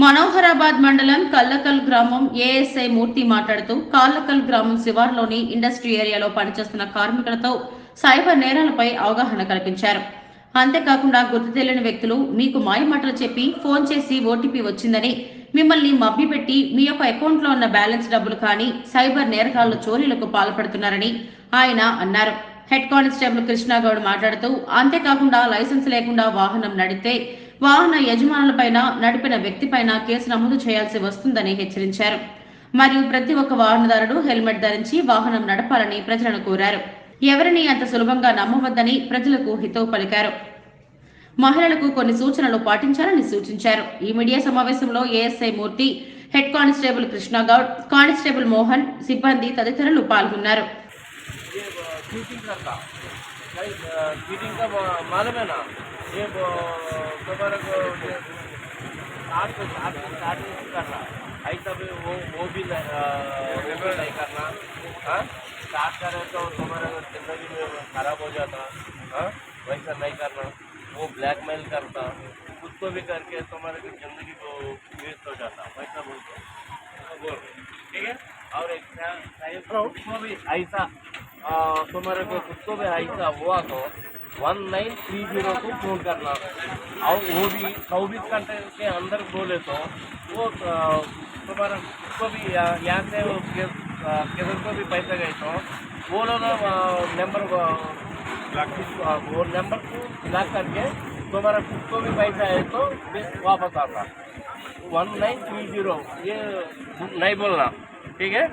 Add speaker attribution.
Speaker 1: మనోహరాబాద్ మండలం కల్లకల్ గ్రామం ఏఎస్ఐ మూర్తి మాట్లాడుతూ కాళ్ళకల్ గ్రామం శివార్లోని ఇండస్ట్రీ ఏరియాలో పనిచేస్తున్న కార్మికులతో సైబర్ నేరాలపై అవగాహన కల్పించారు. అంతేకాకుండా గుర్తు తెలియని వ్యక్తులు మీకు మాయమాటలు చెప్పి ఫోన్ చేసి ఓటీపీ వచ్చిందని మిమ్మల్ని మభ్యపెట్టి మీ యొక్క అకౌంట్లో ఉన్న బ్యాలెన్స్ డబ్బులు కానీ సైబర్ నేరగాళ్ళు చోరీలకు పాల్పడుతున్నారని ఆయన అన్నారు. హెడ్ కానిస్టేబుల్ కృష్ణాగౌడ్ మాట్లాడుతూ అంతేకాకుండా లైసెన్స్ లేకుండా వాహనం నడితే వాహన యజమానులపైన నడిపిన వ్యక్తిపైన కేసు నమోదు చేయాల్సి వస్తుందని హెచ్చరించారు. మరియు ప్రతి ఒక్క వాహనదారుడు హెల్మెట్ ధరించి వాహనం నడపాలని ప్రజలను కోరారు. ఎవరిని అంత సులభంగా నమ్మవద్దని ప్రజలకు హితవు పలికారు. మహిళలకు కొన్ని సూచనలు పాటించాలని సూచించారు. ఈ మీడియా సమావేశంలో ASI Murthy head constable Krishnagoud constable Mohan సిబ్బంది తదితరులు పాల్గొన్నారు.
Speaker 2: ये चीटिंग करता भाई चीटिंग का मा- मालूम है वो- तुम्हारे को ये आठ से आठ से आठ नहीं करना ऐसा भी वो वो भी नहीं करना हाँ? स्टार्ट करे तो तुम्हारा ज़िंदगी में खराब हो जाता हाँ? वैसा नहीं करना वो ब्लैकमेल करता खुद को भी करके तुम्हारे की ज़िंदगी को वेस्ट हो जाता। वैसा बोलते बोल ठीक है? और एक भी ऐसा तुम्हारे को खुद को भी ऐसा हुआ तो वन नाइन थ्री ज़ीरो को फ़ोन करना और वो भी चौबीस घंटे के अंदर बोले तो वो तुम्हारा खुद को भी यहाँ से वो के- आ, किधर को भी पैसा गए तो वो लोग नंबर वो नंबर को ब्लॉक करके तुम्हारा खुद को भी पैसा है तो वापस आता वन नाइन थ्री ज़ीरो ये नहीं बोलना ठीक है